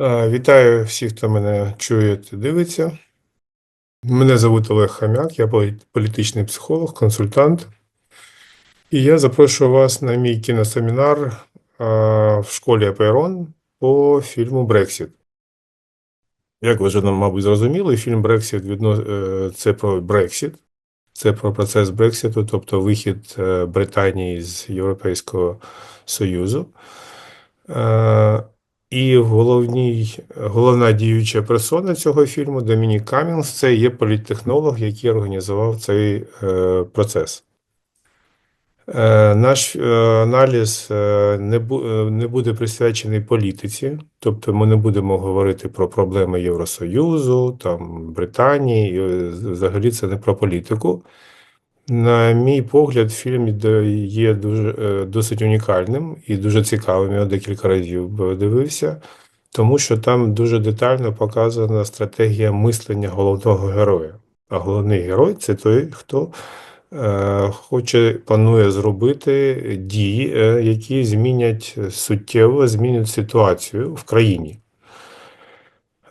Е, Вітаю всіх, хто мене чує та дивиться. Мене звуть Олег Хам'як, я політичний психолог, консультант. І я запрошую вас на мій кіносемінар е, в школі Аперон по фільму Брексіт. Як ви вже, мабуть, зрозуміли, фільм Брексіт відно... е, це про Брексіт, це про процес Брекситу, тобто вихід Британії з Європейського Союзу. І головній, головна діюча персона цього фільму Домінік Камінгс це є політтехнолог, який організував цей е, процес. Е, Наш е, аналіз е, не, бу, е, не буде присвячений політиці, тобто ми не будемо говорити про проблеми Євросоюзу, там, Британії, і, е, взагалі це не про політику. На мій погляд, фільм є дуже е, досить унікальним і дуже цікавим. Я декілька разів дивився, тому що там дуже детально показана стратегія мислення головного героя. А головний герой це той, хто е, хоче, планує зробити дії, е, які змінять суттєво змінять ситуацію в країні.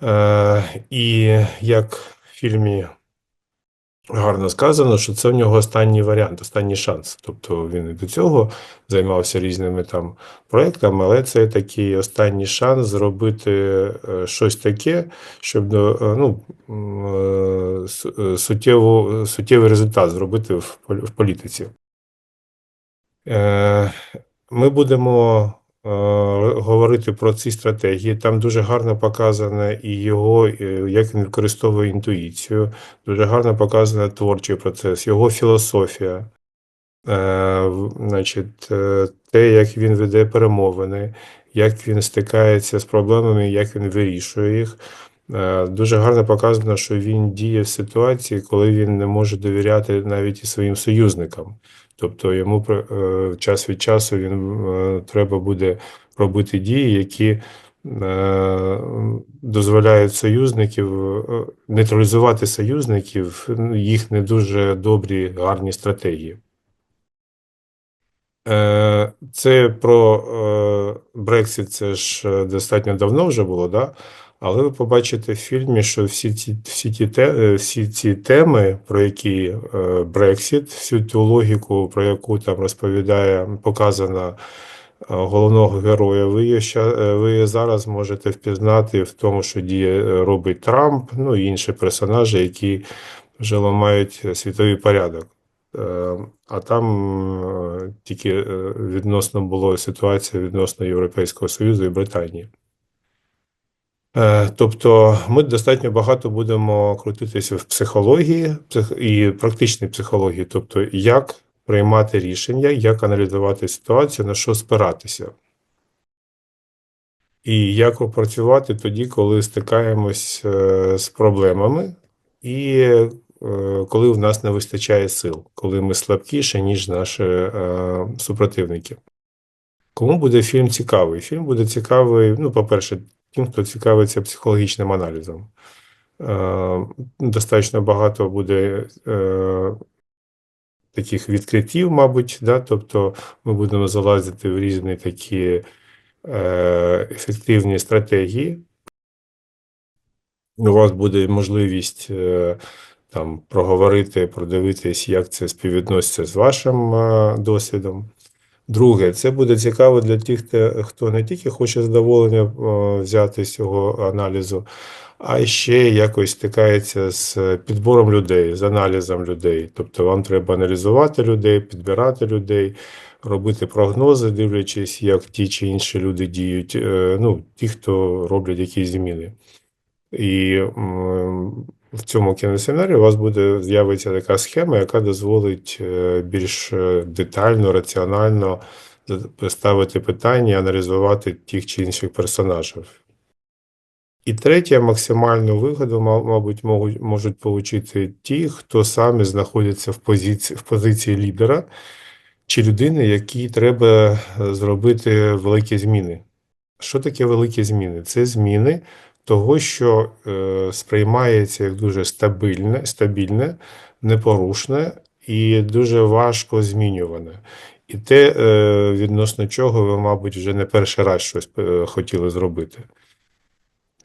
Е, і як в фільмі гарно сказано, що це в нього останній варіант, останній шанс. Тобто він і до цього займався різними там проектами, але це такий останній шанс зробити е, щось таке, щоб е, ну, е, су- суттєву, суттєвий результат зробити в полі- в політиці. Ми будемо говорити про ці стратегії. Там дуже гарно показано і його, е, як він використовує інтуїцію, дуже гарно показано творчий процес, його філософія, е, значить, е, те, як він веде перемовини, як він стикається з проблемами, як він вирішує їх. Е, Дуже гарно показано, що він діє в ситуації, коли він не може довіряти навіть і своїм союзникам. Тобто йому е, час від часу він е, треба буде робити дії, які дозволяють союзників нейтралізувати союзників, їх не дуже добрі, гарні стратегії. Це про Брексит, це ж достатньо давно вже було, да? Але ви побачите в фільмі, що всі ці, всі ті, те, е, всі ці теми, про які Брексит, всю ту логіку, про яку там розповідає, показана е, головного героя, ви її, е, ви зараз можете впізнати в тому, що діє е, робить Трамп, ну і інші персонажі, які вже ламають світовий порядок. Е, А там е, тільки е, відносно було ситуація відносно Європейського Союзу і Британії. Е, Тобто ми достатньо багато будемо крутитися в психології псих- і практичній психології, тобто як приймати рішення, як аналізувати ситуацію, на що спиратися. І як опрацювати тоді, коли стикаємось е, з проблемами, і е, коли в нас не вистачає сил, коли ми слабкіші, ніж наші супротивники. Кому буде фільм цікавий? Фільм буде цікавий, ну, по-перше, тим, хто цікавиться психологічним аналізом. Е, Достатньо багато буде е, таких відкриттів, мабуть, да? тобто ми будемо залазити в різні такі е, ефективні стратегії. У вас буде можливість там проговорити, продивитись, як це співвідноситься з вашим досвідом. Друге, це буде цікаво для тих, хто не тільки хоче задоволення е, взяти з цього аналізу, а ще якось стикається з підбором людей, з аналізом людей. Тобто вам треба аналізувати людей, підбирати людей, робити прогнози, дивлячись, як ті чи інші люди діють, е, ну, ті, хто роблять якісь зміни. І в цьому кіносценарії у вас буде з'явиться така схема, яка дозволить е, більш е, детально, раціонально ставити питання, аналізувати тих чи інших персонажів. І третє, максимальну вигоду, мабуть, можуть, можуть отримати ті, хто самі знаходяться в позиції, в позиції лідера чи людини, якій треба е, зробити великі зміни. Що таке великі зміни? Це зміни того, що е, сприймається як дуже стабільне, стабільне, непорушне і дуже важко змінюване. І те, е, відносно чого ви, мабуть, вже не перший раз щось е, хотіли зробити.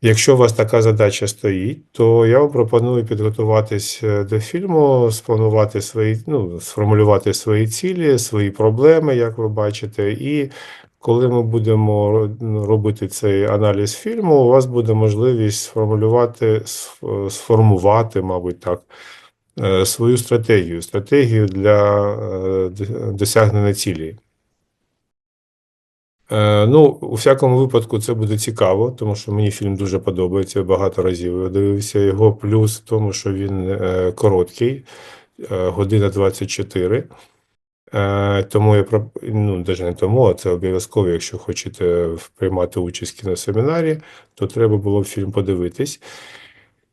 Якщо у вас така задача стоїть, то я вам пропоную підготуватись е, до фільму, спланувати свої, ну, сформулювати свої цілі, свої проблеми, як ви бачите, і коли ми будемо робити цей аналіз фільму, у вас буде можливість сформулювати, сф- сформувати, мабуть, так, е, свою стратегію, стратегію для е, досягнення цілі. Е, Ну, у всякому випадку, це буде цікаво, тому що мені фільм дуже подобається. Багато разів я дивився його. Плюс в тому, що він короткий, година 24. Е, Тому я про- ну, навіть не тому, а це обов'язково, якщо хочете приймати участь в кіносемінарі, то треба було б фільм подивитись.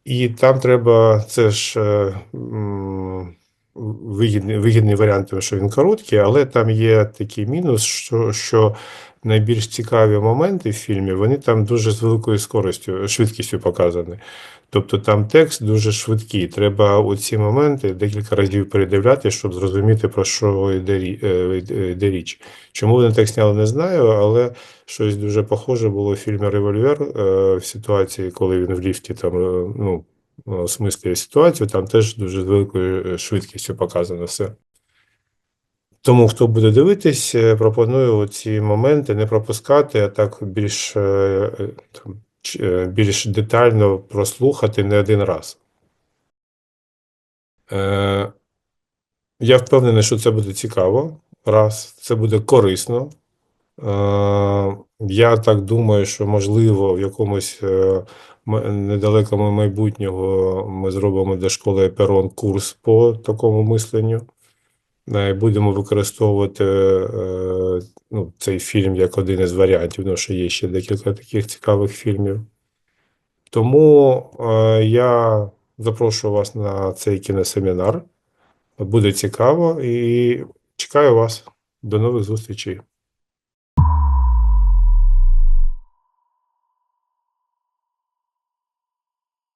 І там треба, це ж е, м, вигідний, вигідний варіант, тому що він короткий, але там є такий мінус, що, що найбільш цікаві моменти в фільмі, вони там дуже з великою скоростю, швидкістю показані. Тобто там текст дуже швидкий. Треба оці моменти декілька разів передивляти, щоб зрозуміти, про що йде, е, річ. Чому вони так зняли, не знаю, але щось дуже похоже було в фільмі Револьвер е, в ситуації, коли він в ліфті там е, ну, осмислює ситуацію, там теж дуже з великою е, швидкістю показано все. Тому, хто буде дивитись, е, пропоную ці моменти не пропускати, а так більш, е, е, е, більш детально прослухати не один раз. Е, Я впевнений, що це буде цікаво. Раз, це буде корисно. Е, Я так думаю, що можливо в якомусь е, недалекому майбутнього ми зробимо для школи Перон курс по такому мисленню. Е, Будемо використовувати е, ну, цей фільм як один із варіантів, тому що є ще декілька таких цікавих фільмів. Тому е, я запрошую вас на цей кіносемінар. Буде цікаво і чекаю вас. До нових зустрічей.